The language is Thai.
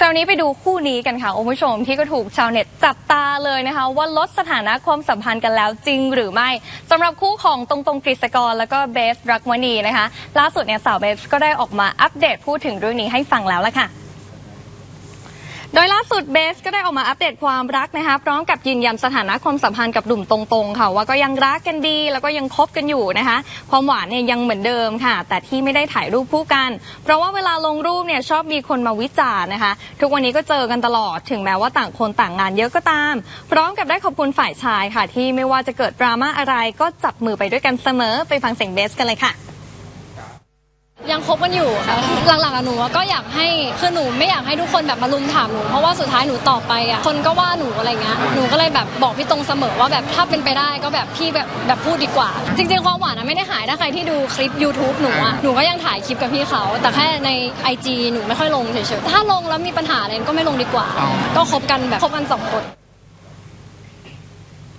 คราวนี้ไปดูคู่นี้กันค่ะคุณผู้ชมที่ก็ถูกชาวเน็ตจับตาเลยนะคะ ว่าลดสถานะความสัมพันธ์กันแล้วจริงหรือไม่สำหรับคู่ของตรงตรงกฤษกร แล้วก็เบสรักมณีนะคะ ล่าสุดเนี่ยสาวเบสก็ได้ออกมาอัปเดตพูดถึงเรื่องนี้ให้ฟังแล้วละค่ะ โดยล่าสุดเบสก็ได้ออกมาอัปเดตความรักนะคะ พร้อมกับยืนยันสถานะความสัมพันธ์กับหนุ่มตรงๆค่ะว่าก็ยังรักกันดีแล้วก็ยังคบกันอยู่นะคะ ความหวานเนี่ยยังเหมือนเดิมค่ะ แต่ที่ไม่ได้ถ่ายรูปคู่กัน เพราะว่าเวลาลงรูปเนี่ยชอบมีคนมาวิจารณ์นะคะ ทุกวันนี้ก็เจอกันตลอดถึงแม้ว่าต่างคนต่างงานเยอะก็ตาม พร้อมกับได้ขอบคุณฝ่ายชายค่ะ ที่ไม่ว่าจะเกิดดราม่าอะไรก็จับมือไปด้วยกันเสมอไปฟังเสียงเบสกันเลยค่ะ ยังคบกันอยู่ค่ะหลังๆอะหนูอะก็อยากให้คือหนูไม่อยากให้ทุกคนแบบมาลุมถามหนูเพราะว่าสุดท้ายหนูตอบไปอะคนก็ว่าหนูอะไรเงี้ยหนูก็เลยแบบบอกพี่ตรงเสมอว่าแบบถ้าเป็นไปได้ก็แบบพี่แบบแบบพูดดีกว่า จริง ๆ ความหวานอะไม่ได้หายถ้าใครที่ดูคลิป YouTube หนูอะหนูก็ยังถ่ายคลิปกับพี่เขา แต่แค่ใน IG หนูไม่ค่อยลงเฉยๆถ้าลงแล้วมีปัญหาอะไรก็ไม่ลงดีกว่า ก็คบกันแบบคบกันสองคน